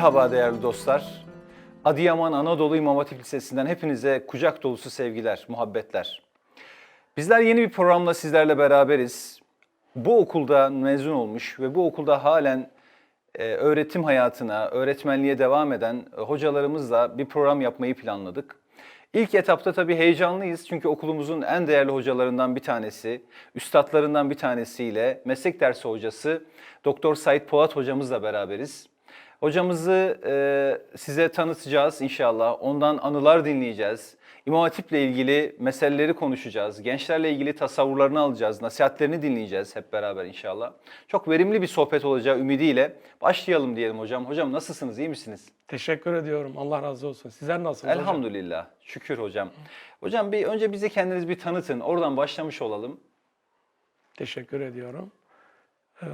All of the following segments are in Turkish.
Merhaba değerli dostlar. Adıyaman Anadolu İmam Hatip Lisesi'nden hepinize kucak dolusu sevgiler, muhabbetler. Bizler yeni bir programla sizlerle beraberiz. Bu okulda mezun olmuş ve bu okulda halen e, öğretim hayatına, öğretmenliğe devam eden e, hocalarımızla bir program yapmayı planladık. İlk etapta tabii heyecanlıyız çünkü okulumuzun en değerli hocalarından bir tanesi, üstadlarından bir tanesiyle meslek dersi hocası Doktor Sait Polat hocamızla beraberiz. Hocamızı e, size tanıtacağız inşallah. Ondan anılar dinleyeceğiz. İmam Hatip'le ilgili meseleleri konuşacağız. Gençlerle ilgili tasavvurlarını alacağız. Nasihatlerini dinleyeceğiz hep beraber inşallah. Çok verimli bir sohbet olacağı ümidiyle başlayalım diyelim hocam. Hocam nasılsınız? iyi misiniz? Teşekkür ediyorum. Allah razı olsun. Sizler nasılsınız hocam? Elhamdülillah. Şükür hocam. Hocam bir önce bize kendiniz bir tanıtın. Oradan başlamış olalım. Teşekkür ediyorum. Ee,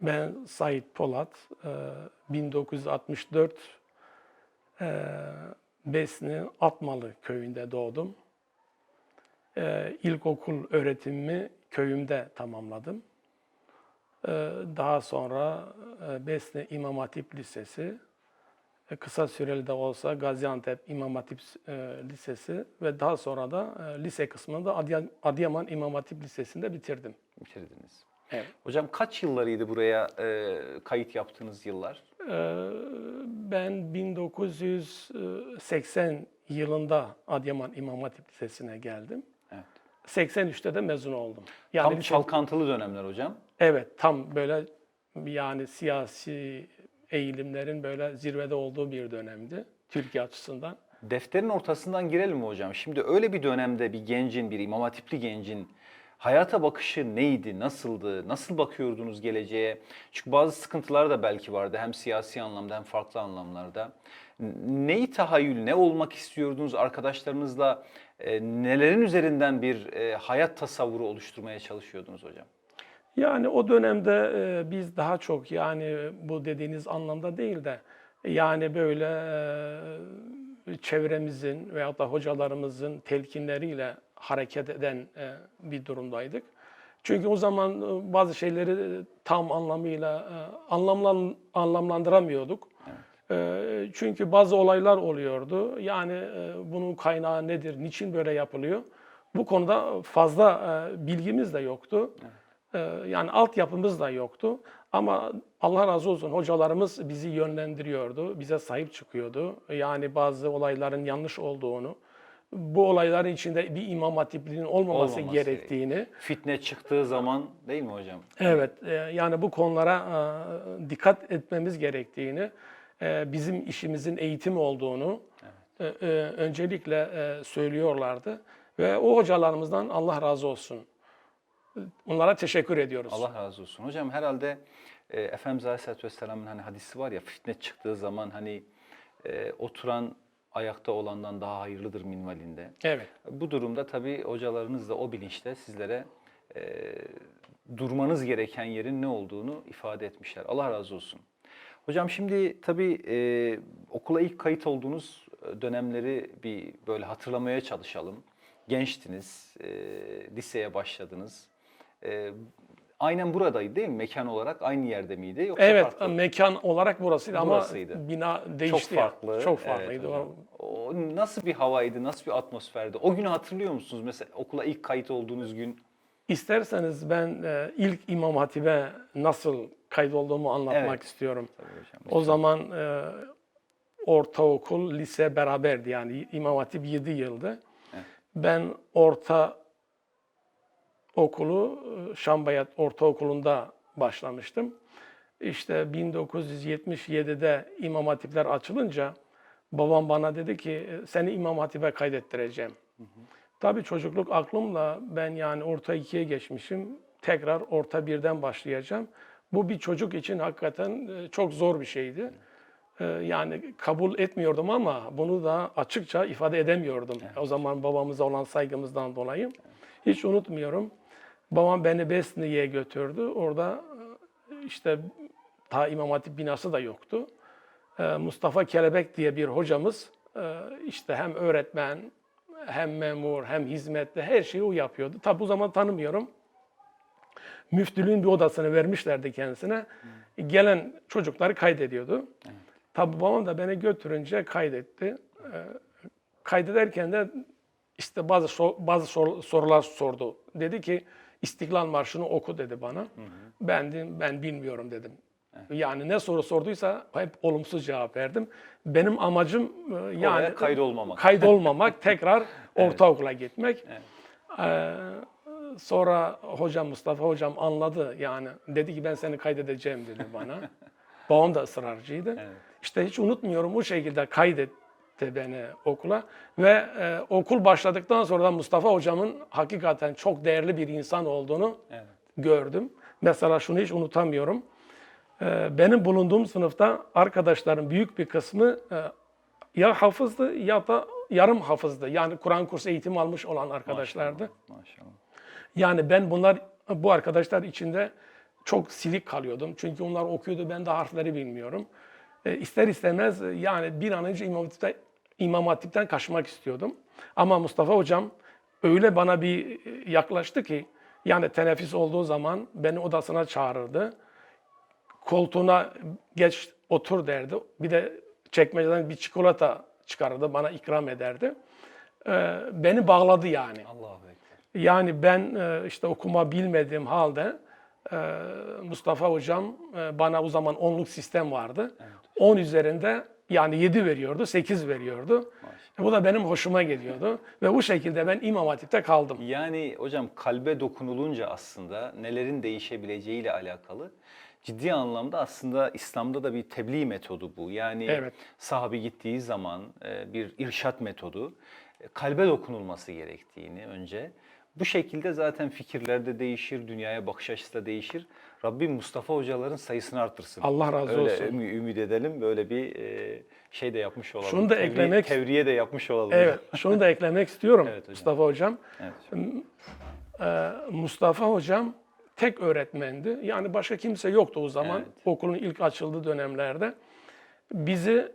ben Sait Polat. Ee, 1964 e, Besni Atmalı köyünde doğdum. Ee, İlkokul öğretimimi köyümde tamamladım. Daha sonra e, Besni İmam Hatip Lisesi, e, kısa süreli de olsa Gaziantep İmam Hatip e, Lisesi ve daha sonra da e, lise kısmında Adıya- Adıyaman İmam Hatip Lisesi'nde bitirdim. Bitirdiniz. Evet. Hocam kaç yıllarıydı buraya e, kayıt yaptığınız yıllar? Ee, Ben 1980 yılında Adıyaman İmam Hatip Lisesi'ne geldim. Evet. 83'te de mezun oldum. Tam lise- çalkantılı dönemler hocam. Evet, tam böyle yani siyasi eğilimlerin böyle zirvede olduğu bir dönemdi Türkiye açısından. Defterin ortasından girelim mi hocam? Şimdi öyle bir dönemde bir gencin, bir imam hatipli gencin hayata bakışı neydi, nasıldı, nasıl bakıyordunuz geleceğe? Çünkü bazı sıkıntılar da belki vardı hem siyasi anlamda hem farklı anlamlarda. Neyi tahayyül, ne olmak istiyordunuz arkadaşlarınızla? e, nelerin üzerinden bir e, hayat tasavvuru oluşturmaya çalışıyordunuz hocam? Yani o dönemde e, biz daha çok yani bu dediğiniz anlamda değil de yani böyle e, çevremizin veyahut da hocalarımızın telkinleriyle hareket eden e, bir durumdaydık. Çünkü o zaman e, bazı şeyleri tam anlamıyla e, anlamlan, anlamlandıramıyorduk. E, Çünkü bazı olaylar oluyordu. Yani e, bunun kaynağı nedir, niçin böyle yapılıyor? Bu konuda fazla e, bilgimiz de yoktu. E, Yani altyapımız da yoktu. Ama Allah razı olsun hocalarımız bizi yönlendiriyordu, bize sahip çıkıyordu. Yani bazı olayların yanlış olduğunu, bu olayların içinde bir imam hatipliğinin olmaması, Olmaması gerektiğini, Fitne çıktığı zaman değil mi hocam? Evet, e, yani bu konulara e, dikkat etmemiz gerektiğini, e, bizim işimizin eğitim olduğunu e, e, öncelikle e, söylüyorlardı. Ve o hocalarımızdan Allah razı olsun. Onlara teşekkür ediyoruz. Allah razı olsun. Hocam herhalde e, Efendimiz Aleyhisselatü Vesselam'ın hani hadisi var ya fitne çıktığı zaman hani e, oturan ayakta olandan daha hayırlıdır minvalinde. Evet. Bu durumda tabii hocalarınız da o bilinçte sizlere e, durmanız gereken yerin ne olduğunu ifade etmişler. Allah razı olsun. Hocam şimdi tabii e, okula ilk kayıt olduğunuz dönemleri bir böyle hatırlamaya çalışalım. Gençtiniz, e, liseye başladınız. E, aynen buradaydı değil mi? Mekan olarak aynı yerde miydi? Yoksa Evet, farklı? mekan olarak burasıydı, Burasıydı. ama bina Çok değişti. yani. farklı. Çok Evet farklıydı. hocam. o nasıl bir havaydı, nasıl bir atmosferdi? O günü hatırlıyor musunuz? Mesela okula ilk kayıt olduğunuz gün. İsterseniz ben e, ilk İmam Hatip'e nasıl kaydolduğumu anlatmak Evet. istiyorum. Tabii hocam. O zaman e, ortaokul, lise beraberdi yani İmam Hatip 7 yıldı. Ben orta okulu e, Şambayat Ortaokulu'nda başlamıştım. İşte 1977'de İmam Hatipler açılınca babam bana dedi ki "E, seni İmam Hatip'e kaydettireceğim. Tabii çocukluk aklımla ben yani orta ikiye geçmişim. Tekrar orta birden başlayacağım. Bu bir çocuk için hakikaten e, çok zor bir şeydi. Yani kabul etmiyordum ama bunu da açıkça ifade edemiyordum. O zaman babamıza olan saygımızdan dolayı. Hiç unutmuyorum. Babam beni Besni'ye götürdü. Orada e, işte ta İmam Hatip binası da yoktu. E, Mustafa Kelebek diye bir hocamız e, işte hem öğretmen hem memur hem hizmetli her şeyi o yapıyordu. Tabi bu zaman tanımıyorum. müftülüğün bir odasını vermişlerdi kendisine. Gelen çocukları kaydediyordu. Tabi babam da beni götürünce kaydetti. Kaydederken de işte bazı sor- bazı sor- sorular sordu. Dedi ki İstiklal Marşı'nı oku dedi bana. Ben de, ben bilmiyorum dedim. Yani ne soru sorduysa hep olumsuz cevap verdim. Benim amacım e, yani kaydolmamak. kaydolmamak, tekrar ortaokula gitmek. Ee, sonra hocam Mustafa hocam anladı yani dedi ki ben seni kaydedeceğim dedi bana. Babam da ısrarcıydı. İşte hiç unutmuyorum bu şekilde kaydetti beni okula ve e, okul başladıktan sonra da Mustafa hocamın hakikaten çok değerli bir insan olduğunu Evet. gördüm. Mesela şunu hiç unutamıyorum. Ee, benim bulunduğum sınıfta arkadaşların büyük bir kısmı e, ya hafızdı ya da yarım hafızdı. Yani Kur'an kursu eğitimi almış olan arkadaşlardı. Maşallah. Yani ben bunlar bu arkadaşlar içinde çok silik kalıyordum. Çünkü onlar okuyordu ben de harfleri bilmiyorum. E, ister istemez e, yani bir an önce İmam, Hatip'te, İmam Hatip'ten kaçmak istiyordum. Ama Mustafa hocam öyle bana bir e, yaklaştı ki yani teneffüs olduğu zaman beni odasına çağırırdı. Koltuğuna geç otur derdi. Bir de çekmeceden bir çikolata çıkarırdı bana ikram ederdi. E, beni bağladı yani. Ekber. Yani ben e, işte okuma bilmediğim halde e, Mustafa hocam bana o zaman onluk sistem vardı. 10 üzerinde yani 7 veriyordu, 8 veriyordu. E, Bu da benim hoşuma gidiyordu ve bu şekilde ben İmam Hatip'te kaldım. Yani hocam kalbe dokunulunca aslında nelerin değişebileceğiyle alakalı ciddi anlamda aslında İslam'da da bir tebliğ metodu bu. Yani Evet. sahabi gittiği zaman e, bir irşat metodu e, kalbe dokunulması gerektiğini önce bu şekilde zaten fikirler de değişir, dünyaya bakış açısı da değişir. Rabbim Mustafa hocaların sayısını artırsın. Allah razı Öyle olsun. ümü- ümit edelim. Böyle bir e, şey de yapmış olalım. Şunu da Tevri- eklemek- Tevriye de yapmış olalım. Evet, şunu da eklemek istiyorum Evet hocam. Mustafa hocam. Evet. Ee, Mustafa hocam tek öğretmendi. Yani başka kimse yoktu o zaman Evet. okulun ilk açıldığı dönemlerde. Bizi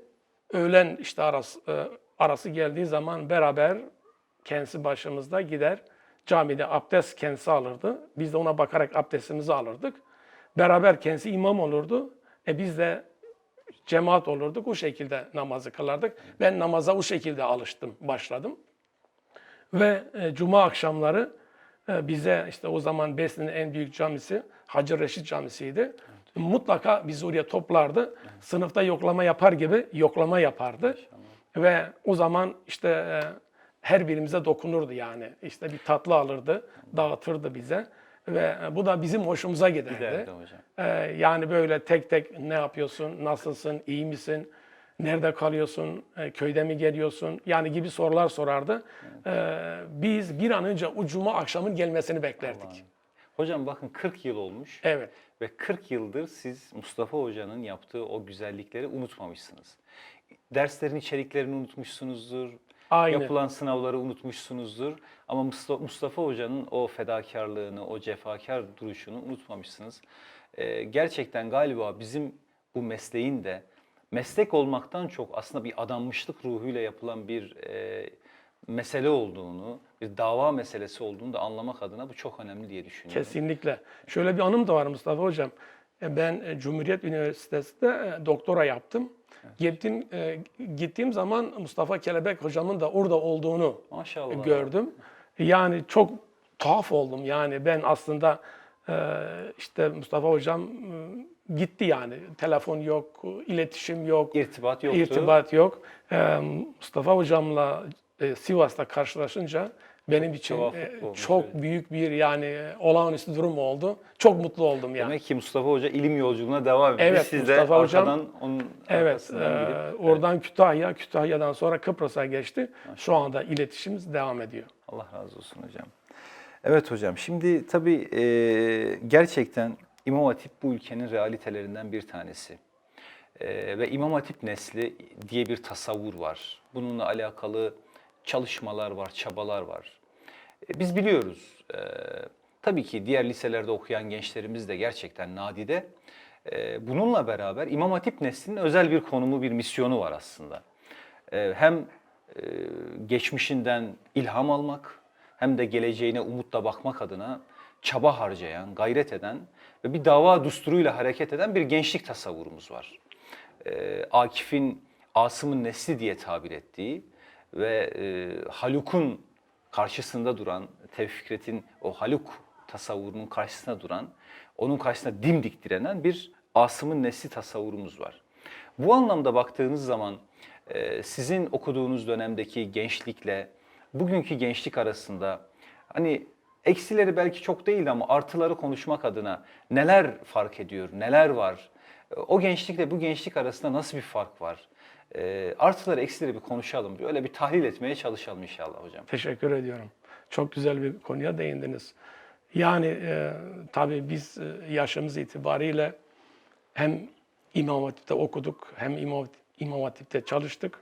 öğlen işte arası, e, arası geldiği zaman beraber kendisi başımızda gider camide abdest kendisi alırdı. Biz de ona bakarak abdestimizi alırdık. Beraber kendisi imam olurdu. E biz de cemaat olurduk. O şekilde namazı kılardık. Ben namaza o şekilde alıştım, başladım. Ve e, cuma akşamları e, bize işte o zaman Besni'nin en büyük camisi Hacı Reşit Camisi'ydi. Mutlaka bizi oraya toplardı. Sınıfta yoklama yapar gibi yoklama yapardı. Ve o zaman işte e, her birimize dokunurdu yani. İşte bir tatlı alırdı, dağıtırdı bize. Ve e, bu da bizim hoşumuza giderdi. Giderdi hocam. Ee, yani böyle tek tek ne yapıyorsun, nasılsın, iyi misin, nerede kalıyorsun, e, köyde mi geliyorsun yani gibi sorular sorardı. Ee, biz bir an önce o cuma akşamın gelmesini beklerdik. Hocam bakın 40 yıl olmuş. Evet. Ve 40 yıldır siz Mustafa Hoca'nın yaptığı o güzellikleri unutmamışsınız. Derslerin içeriklerini unutmuşsunuzdur. Aynı. Yapılan sınavları unutmuşsunuzdur. Ama Musta- Mustafa Hoca'nın o fedakarlığını, o cefakar duruşunu unutmamışsınız. Ee, gerçekten galiba bizim bu mesleğin de meslek olmaktan çok aslında bir adanmışlık ruhuyla yapılan bir e, mesele olduğunu, bir dava meselesi olduğunu da anlamak adına bu çok önemli diye düşünüyorum. Kesinlikle. Şöyle bir anım da var Mustafa Hocam. E, Ben e, Cumhuriyet Üniversitesi'nde e, doktora yaptım. Gittim, gittiğim zaman Mustafa Kelebek hocamın da orada olduğunu Maşallah. gördüm. Yani çok tuhaf oldum. Yani ben aslında işte Mustafa hocam gitti yani. Telefon yok, iletişim yok, İrtibat yoktu. irtibat yok. Mustafa hocamla Sivas'ta karşılaşınca benim için tevafuk e, olmuş, çok evet. büyük bir yani olağanüstü durum oldu. Çok mutlu oldum yani. Demek ki Mustafa Hoca ilim yolculuğuna devam etti. Evet, Siz de Mustafa Hocam- arkadan onun Evet, e, gidip oradan Kütahya, Kütahya'dan sonra Kıbrıs'a geçti. Şu anda iletişimimiz devam ediyor. Allah razı olsun hocam. Evet hocam şimdi tabii e, gerçekten İmam Hatip bu ülkenin realitelerinden bir tanesi. E, ve İmam Hatip nesli diye bir tasavvur var. Bununla alakalı çalışmalar var, çabalar var. E, biz biliyoruz. E, tabii ki diğer liselerde okuyan gençlerimiz de gerçekten nadide. E, bununla beraber İmam Hatip neslinin özel bir konumu, bir misyonu var aslında. Hem geçmişinden ilham almak hem de geleceğine umutla bakmak adına çaba harcayan, gayret eden ve bir dava dusturuyla hareket eden bir gençlik tasavvurumuz var. Akif'in Asım'ın nesli diye tabir ettiği ve e, Haluk'un karşısında duran, Tevfik Fikret'in o Haluk tasavvurunun karşısında duran, onun karşısında dimdik direnen bir Asım'ın nesli tasavvurumuz var. Bu anlamda baktığınız zaman e, sizin okuduğunuz dönemdeki gençlikle bugünkü gençlik arasında hani eksileri belki çok değil ama artıları konuşmak adına neler fark ediyor, neler var? E, O gençlikle bu gençlik arasında nasıl bir fark var? E, artıları eksileri bir konuşalım. Öyle bir tahlil etmeye çalışalım inşallah hocam. Teşekkür ediyorum. Çok güzel bir konuya değindiniz. Yani e, tabii biz e, yaşımız itibariyle hem İmam Hatip'te okuduk hem İmam, İmam Hatip'te çalıştık.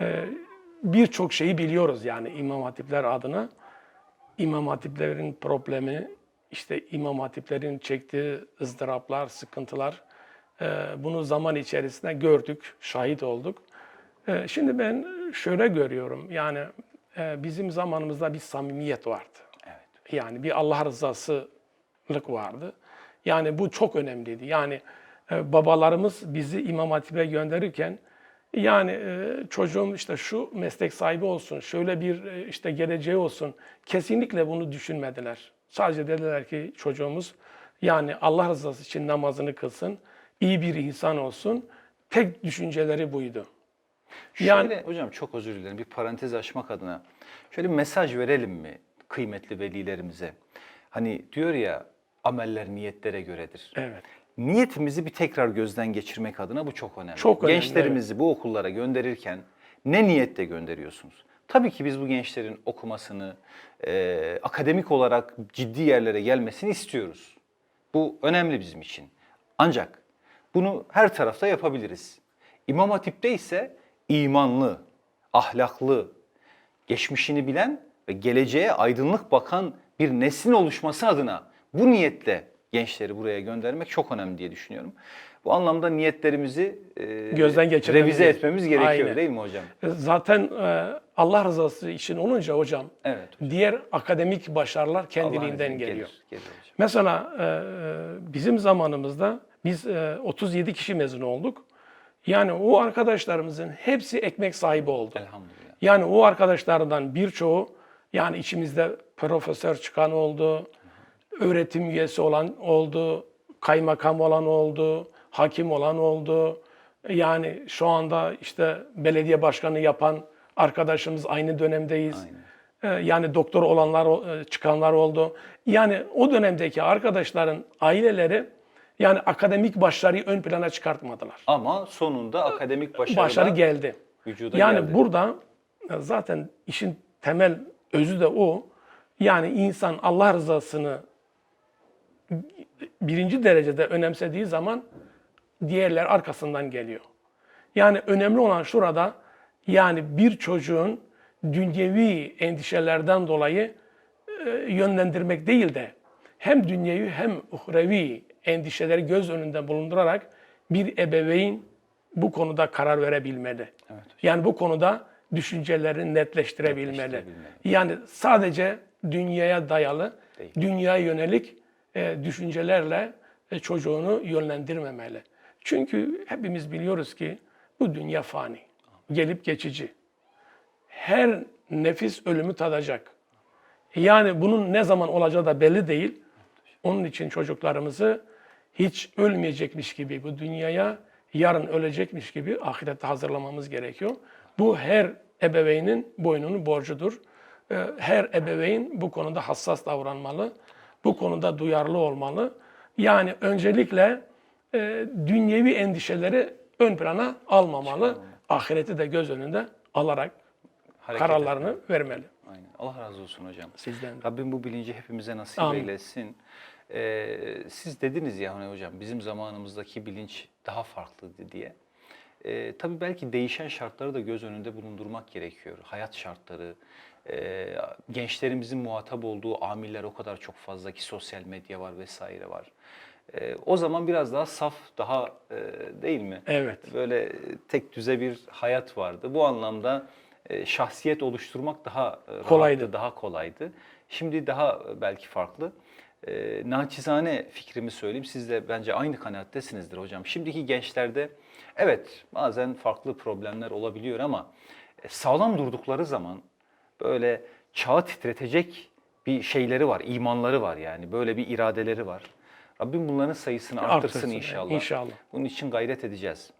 E, Birçok şeyi biliyoruz yani İmam Hatipler adına. İmam Hatiplerin problemi, işte İmam Hatiplerin çektiği ızdıraplar, sıkıntılar bunu zaman içerisinde gördük, şahit olduk. E, Şimdi ben şöyle görüyorum yani e, bizim zamanımızda bir samimiyet vardı. Evet. Yani bir Allah rızasılık vardı. Yani bu çok önemliydi. Yani e, babalarımız bizi İmam Hatip'e gönderirken yani e, çocuğum işte şu meslek sahibi olsun, şöyle bir işte geleceği olsun. Kesinlikle bunu düşünmediler. Sadece dediler ki çocuğumuz yani Allah rızası için namazını kılsın, iyi bir insan olsun. Tek düşünceleri buydu. Yani- Şöyle hocam çok özür dilerim bir parantez açmak adına şöyle bir mesaj verelim mi kıymetli velilerimize? Hani diyor ya ameller niyetlere göredir. Evet. Niyetimizi bir tekrar gözden geçirmek adına bu çok önemli. Çok önemli, Gençlerimizi bu okullara gönderirken ne niyetle gönderiyorsunuz? Tabii ki biz bu gençlerin okumasını, e, akademik olarak ciddi yerlere gelmesini istiyoruz. Bu önemli bizim için. Ancak bunu her tarafta yapabiliriz. İmam Hatip'te ise imanlı, ahlaklı, geçmişini bilen ve geleceğe aydınlık bakan bir neslin oluşması adına bu niyetle gençleri buraya göndermek çok önemli diye düşünüyorum. Bu anlamda niyetlerimizi e, Gözden geçirmemiz revize gerek- etmemiz gerekiyor Aynen. değil mi hocam? Zaten e, Allah rızası için olunca hocam Evet. diğer akademik başarılar kendiliğinden geliyor. Gelir, gelir hocam. Mesela e, e, bizim zamanımızda biz e, 37 kişi mezun olduk. Yani o arkadaşlarımızın hepsi ekmek sahibi oldu. Elhamdülillah. Yani o arkadaşlardan birçoğu yani içimizde profesör çıkan oldu, öğretim üyesi olan oldu, kaymakam olan oldu, hakim olan oldu. Yani şu anda işte belediye başkanı yapan arkadaşımız aynı dönemdeyiz. Ee, Yani doktor olanlar, e, çıkanlar oldu. Yani o dönemdeki arkadaşların aileleri yani akademik başarıyı ön plana çıkartmadılar. Ama sonunda akademik başarı, Başarı geldi. vücuda Yani geldi. burada zaten işin temel özü de o. Yani insan Allah rızasını birinci derecede önemsediği zaman diğerler arkasından geliyor. Yani önemli olan şurada yani bir çocuğun dünyevi endişelerden dolayı e, yönlendirmek değil de hem dünyevi hem uhrevi endişeleri göz önünde bulundurarak bir ebeveyn bu konuda karar verebilmeli. Yani bu konuda düşüncelerini netleştirebilmeli. Netleştirebilmeli. Yani sadece dünyaya dayalı, Değil. dünyaya yönelik e, düşüncelerle e, çocuğunu yönlendirmemeli. Çünkü hepimiz biliyoruz ki bu dünya fani, gelip geçici. Her nefis ölümü tadacak. Yani bunun ne zaman olacağı da belli değil. Onun için çocuklarımızı hiç ölmeyecekmiş gibi bu dünyaya yarın ölecekmiş gibi ahirette hazırlamamız gerekiyor. Bu her ebeveynin boynunun borcudur. Ee, Her ebeveyn bu konuda hassas davranmalı. Bu konuda duyarlı olmalı. Yani öncelikle e, dünyevi endişeleri ön plana almamalı. Ahireti de göz önünde alarak Hareket kararlarını vermeli. Aynen. Allah razı olsun hocam. Sizden de. Rabbim bu bilinci hepimize nasip Amin. eylesin. Ee, siz dediniz ya hani hocam bizim zamanımızdaki bilinç daha farklıydı diye. Ee, tabii belki değişen şartları da göz önünde bulundurmak gerekiyor. Hayat şartları, e, gençlerimizin muhatap olduğu amiller o kadar çok fazla ki sosyal medya var vesaire var. Ee, o zaman biraz daha saf, daha e, değil mi? Evet. Böyle tek düze bir hayat vardı. Bu anlamda e, şahsiyet oluşturmak daha e, rahattı, Kolaydı. daha kolaydı. Şimdi daha e, belki farklı. E, naçizane fikrimi söyleyeyim. Siz de bence aynı kanaattesinizdir hocam. Şimdiki gençlerde evet bazen farklı problemler olabiliyor ama e, sağlam durdukları zaman böyle çağı titretecek bir şeyleri var, imanları var yani. Böyle bir iradeleri var. Rabbim bunların sayısını artırsın, Artırsın, inşallah. inşallah. Bunun için gayret edeceğiz.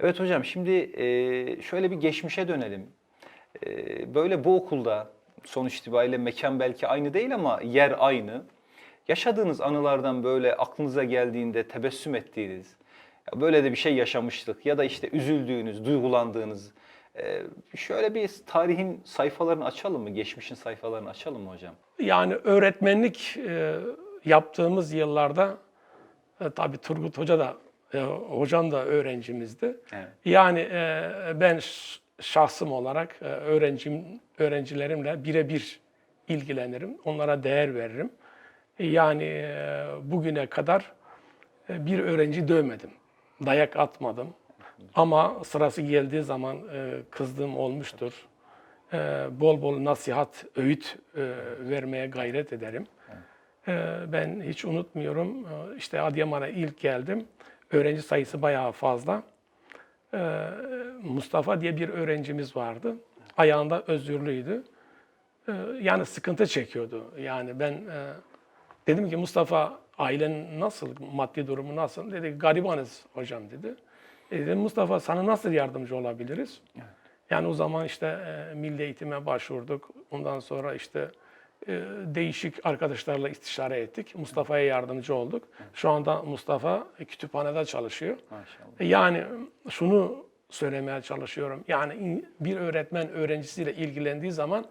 Evet hocam şimdi e, şöyle bir geçmişe dönelim. E, böyle bu okulda sonuç itibariyle mekan belki aynı değil ama yer aynı. Yaşadığınız anılardan böyle aklınıza geldiğinde tebessüm ettiğiniz, böyle de bir şey yaşamıştık ya da işte üzüldüğünüz, duygulandığınız e, şöyle bir tarihin sayfalarını açalım mı? Geçmişin sayfalarını açalım mı hocam? Yani öğretmenlik e, yaptığımız yıllarda e, tabii Turgut Hoca da e, hocam da öğrencimizdi. Evet. Yani e, ben şahsım olarak e, öğrencim öğrencilerimle birebir ilgilenirim. Onlara değer veririm. Yani e, bugüne kadar e, bir öğrenci dövmedim. Dayak atmadım. Ama sırası geldiği zaman e, kızdığım olmuştur. Bol bol nasihat, öğüt vermeye gayret ederim. Ben hiç unutmuyorum. İşte Adıyaman'a ilk geldim. Öğrenci sayısı bayağı fazla. Mustafa diye bir öğrencimiz vardı. Ayağında özürlüydü. Yani sıkıntı çekiyordu. Yani ben dedim ki Mustafa ailen nasıl, maddi durumu nasıl? Dedi garibanız hocam dedi. E dedim Mustafa sana nasıl yardımcı olabiliriz? Yani o zaman işte e, milli eğitime başvurduk. Ondan sonra işte e, değişik arkadaşlarla istişare ettik. Mustafa'ya yardımcı olduk. Şu anda Mustafa kütüphanede çalışıyor. Maşallah. Yani şunu söylemeye çalışıyorum. Yani bir öğretmen öğrencisiyle ilgilendiği zaman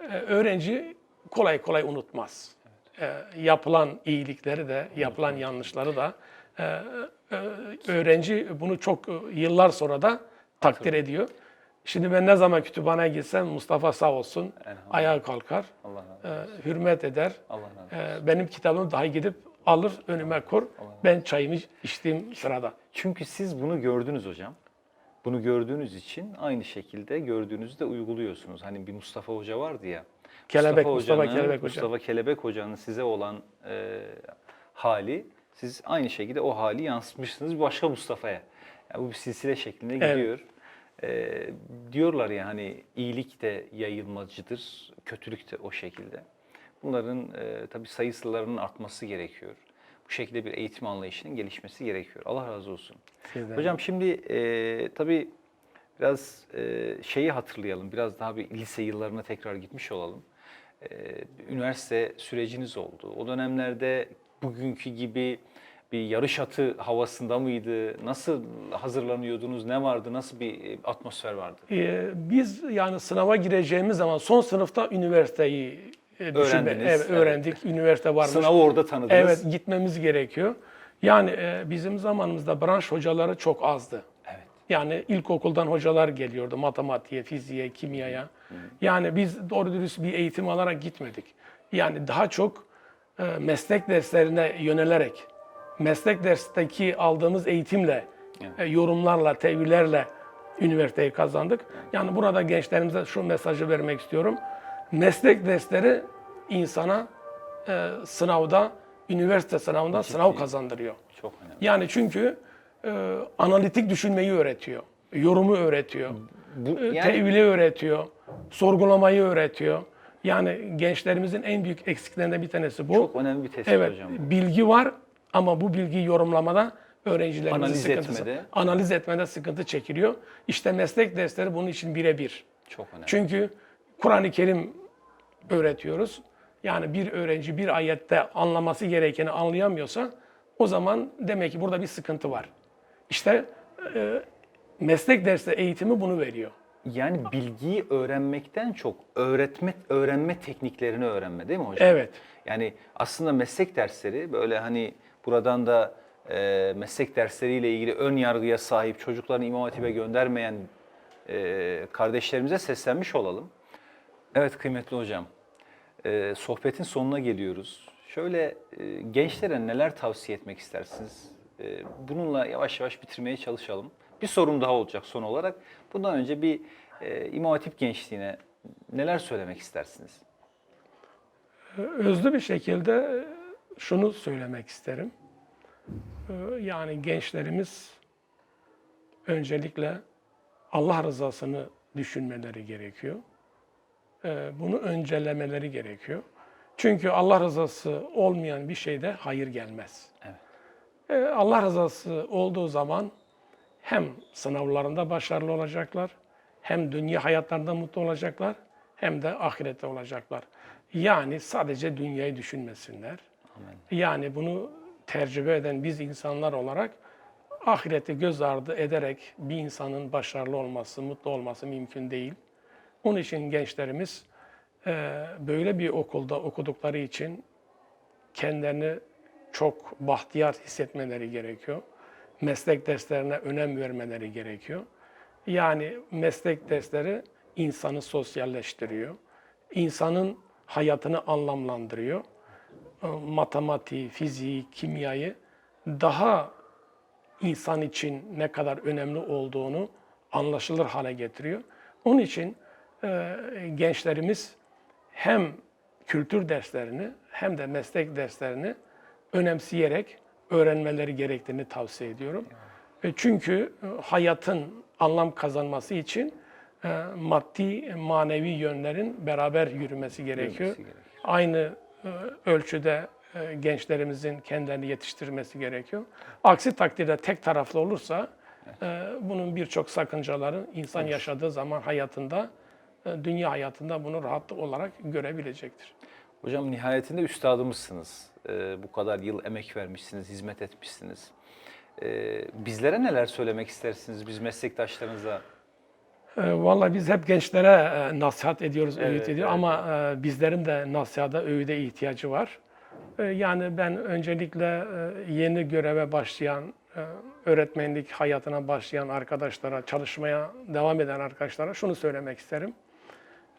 e, öğrenci kolay kolay unutmaz. E, Yapılan iyilikleri de, yapılan yanlışları da e, e, öğrenci bunu çok yıllar sonra da takdir ediyor. Şimdi ben ne zaman kütüphaneye gitsem Mustafa sağ olsun ayağa kalkar, Allah e, hürmet eder. Allah. E, Benim kitabımı dahi gidip alır önüme kur. Ben çayımı içtiğim sırada. Çünkü siz bunu gördünüz hocam. Bunu gördüğünüz için aynı şekilde gördüğünüzü de uyguluyorsunuz. Hani bir Mustafa Hoca vardı ya. Kelebek, Mustafa Hoca'nın- Kelebek Hoca. Mustafa Kelebek Hoca'nın size olan e, hali, siz aynı şekilde o hali yansıtmışsınız bir başka Mustafa'ya. Yani bu bir silsile şeklinde Evet. gidiyor. E, diyorlar ya hani iyilik de yayılmacıdır, kötülük de o şekilde. Bunların e, tabii sayısılarının artması gerekiyor. Bu şekilde bir eğitim anlayışının gelişmesi gerekiyor. Allah razı olsun. Sizden. Hocam şimdi e, tabii biraz e, şeyi hatırlayalım. Biraz daha bir lise yıllarına tekrar gitmiş olalım. E, üniversite süreciniz oldu. O dönemlerde bugünkü gibi bir yarış atı havasında mıydı? Nasıl hazırlanıyordunuz? Ne vardı? Nasıl bir e, atmosfer vardı? Ee, biz yani sınava gireceğimiz zaman son sınıfta üniversiteyi e, düşünme, Öğrendiniz, evet, evet. öğrendik. Üniversite varmış. Sınavı orada tanıdınız. Evet gitmemiz gerekiyor. Yani e, bizim zamanımızda branş hocaları çok azdı. Evet. Yani ilkokuldan hocalar geliyordu matematiğe, fiziğe, kimyaya. Yani biz doğru dürüst bir eğitim alarak gitmedik. Yani daha çok e, meslek derslerine yönelerek, meslek dersteki aldığımız eğitimle, e, yorumlarla, tevillerle üniversiteyi kazandık. Yani burada gençlerimize şu mesajı vermek istiyorum. Meslek dersleri insana e, sınavda, üniversite sınavında sınav kazandırıyor. Çok önemli. Yani çünkü e, analitik düşünmeyi öğretiyor, yorumu öğretiyor, Bu, e, yani tevili öğretiyor, sorgulamayı öğretiyor. Yani gençlerimizin en büyük eksiklerinden bir tanesi bu. çok önemli bir tespit evet, hocam. bilgi var ama bu bilgiyi yorumlamada öğrencilerimizin Analiz sıkıntısı. etmede. Analiz etmede sıkıntı çekiliyor. İşte meslek dersleri bunun için birebir. Çok önemli. Çünkü Kur'an-ı Kerim öğretiyoruz. Yani bir öğrenci bir ayette anlaması gerekeni anlayamıyorsa o zaman demek ki burada bir sıkıntı var. İşte e, meslek dersi eğitimi bunu veriyor. Yani bilgiyi öğrenmekten çok öğretme öğrenme tekniklerini öğrenme değil mi hocam? Evet. Yani aslında meslek dersleri böyle hani buradan da e, meslek dersleriyle ilgili ön yargıya sahip çocuklarını İmam Hatip'e göndermeyen e, kardeşlerimize seslenmiş olalım. Evet kıymetli hocam, e, sohbetin sonuna geliyoruz. Şöyle e, gençlere neler tavsiye etmek istersiniz? E, bununla yavaş yavaş bitirmeye çalışalım. Bir sorum daha olacak son olarak. Bundan önce bir e, İmam Hatip gençliğine neler söylemek istersiniz? Özlü bir şekilde şunu söylemek isterim. Ee, Yani gençlerimiz öncelikle Allah rızasını düşünmeleri gerekiyor. Ee, Bunu öncelemeleri gerekiyor. Çünkü Allah rızası olmayan bir şeyde hayır gelmez. Evet. Ee, Allah rızası olduğu zaman hem sınavlarında başarılı olacaklar, hem dünya hayatlarında mutlu olacaklar, hem de ahirette olacaklar. Yani sadece dünyayı düşünmesinler. Yani bunu tecrübe eden biz insanlar olarak ahireti göz ardı ederek bir insanın başarılı olması, mutlu olması mümkün değil. Onun için gençlerimiz e, böyle bir okulda okudukları için kendilerini çok bahtiyar hissetmeleri gerekiyor. Meslek derslerine önem vermeleri gerekiyor. Yani meslek dersleri insanı sosyalleştiriyor. İnsanın hayatını anlamlandırıyor. E, Matematiği, fiziği, kimyayı daha insan için ne kadar önemli olduğunu anlaşılır hale getiriyor. Onun için e, gençlerimiz hem kültür derslerini hem de meslek derslerini önemseyerek öğrenmeleri gerektiğini tavsiye ediyorum. E, Çünkü e, hayatın anlam kazanması için e, maddi, manevi yönlerin beraber yürümesi gerekiyor. gerekiyor. Aynı ölçüde gençlerimizin kendilerini yetiştirmesi gerekiyor. Aksi takdirde tek taraflı olursa bunun birçok sakıncaları insan yaşadığı zaman hayatında, dünya hayatında bunu rahat olarak görebilecektir. Hocam nihayetinde üstadımızsınız. Ee, bu kadar yıl emek vermişsiniz, hizmet etmişsiniz. Ee, bizlere neler söylemek istersiniz biz meslektaşlarınıza? E, Vallahi biz hep gençlere e, nasihat ediyoruz, öğüt Evet, ediyoruz evet. ama e, bizlerin de nasihata, öğüde ihtiyacı var. E, Yani ben öncelikle e, yeni göreve başlayan, e, öğretmenlik hayatına başlayan arkadaşlara, çalışmaya devam eden arkadaşlara şunu söylemek isterim.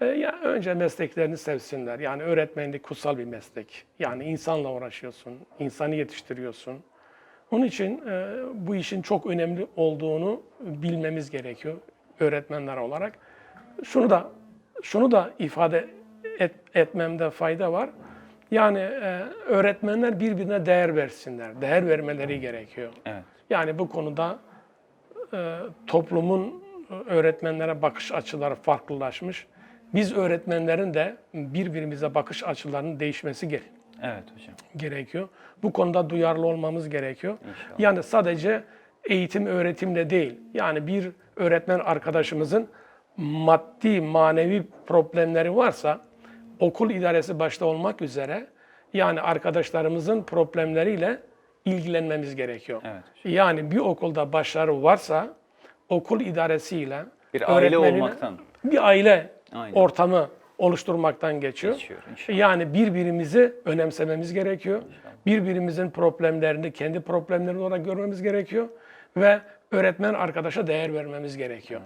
E, Ya önce mesleklerini sevsinler. Yani öğretmenlik kutsal bir meslek. Yani insanla uğraşıyorsun, insanı yetiştiriyorsun. Onun için e, bu işin çok önemli olduğunu bilmemiz gerekiyor öğretmenler olarak. Şunu da şunu da ifade et, etmemde fayda var. Yani e, öğretmenler birbirine değer versinler. Değer vermeleri gerekiyor. Evet. Yani bu konuda e, toplumun öğretmenlere bakış açıları farklılaşmış. Biz öğretmenlerin de birbirimize bakış açılarının değişmesi gerekiyor Evet hocam. gerekiyor. Bu konuda duyarlı olmamız gerekiyor. İnşallah. Yani sadece eğitim öğretimle değil. Yani bir öğretmen arkadaşımızın maddi manevi problemleri varsa okul idaresi başta olmak üzere yani arkadaşlarımızın problemleriyle ilgilenmemiz gerekiyor. Evet. Yani bir okulda başarı varsa okul idaresiyle Bir aile olmaktan. bir aile Aynen. ortamı oluşturmaktan geçiyor. Geçiyor, inşallah. Yani birbirimizi önemsememiz gerekiyor. Birbirimizin problemlerini kendi problemleri olarak görmemiz gerekiyor ve öğretmen arkadaşa değer vermemiz gerekiyor.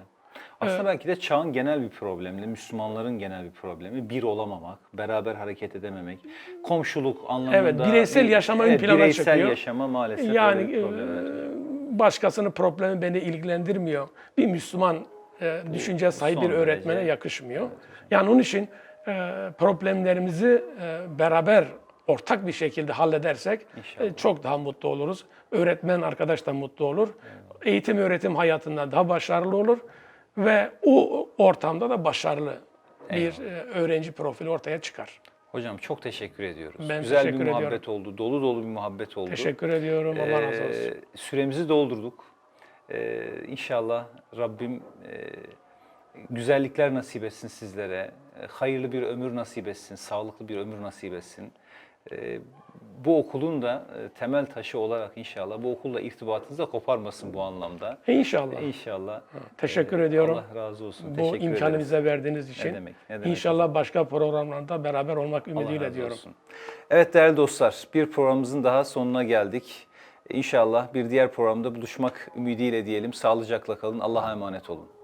Aslında belki de çağın genel bir problemi, Müslümanların genel bir problemi bir olamamak, beraber hareket edememek, komşuluk anlamında. Evet, bireysel yaşama ön evet, plana bireysel çıkıyor. yaşama maalesef Yani öyle bir problemler. e, başkasının problemi beni ilgilendirmiyor. Bir Müslüman e, düşünce sahibi bir öğretmene derece. yakışmıyor. Yani onun için e, problemlerimizi e, beraber ortak bir şekilde halledersek e, çok daha mutlu oluruz. Öğretmen arkadaş da mutlu olur. Eğitim öğretim hayatında daha başarılı olur ve o ortamda da başarılı bir e, öğrenci profili ortaya çıkar. Hocam çok teşekkür ediyoruz. Ben Güzel teşekkür bir muhabbet ediyorum. oldu, dolu dolu bir muhabbet oldu. Teşekkür ediyorum. Allah razı Ee, olsun. Süremizi doldurduk. Ee, inşallah Rabbim e, güzellikler nasip etsin sizlere. e, Hayırlı bir ömür nasip etsin, sağlıklı bir ömür nasip etsin. Ee, bu okulun da e, temel taşı olarak inşallah bu okulla irtibatınızı da koparmasın bu anlamda. İnşallah. İnşallah. Teşekkür Ee, ediyorum. Allah razı olsun. Bu Teşekkür imkanı ederiz. bize verdiğiniz için. Ne demek, ne demek İnşallah başka programlarda beraber olmak Allah ümidiyle razı diyorum. olsun. Evet değerli dostlar, bir programımızın daha sonuna geldik. İnşallah bir diğer programda buluşmak ümidiyle diyelim. Sağlıcakla kalın. Allah'a emanet olun.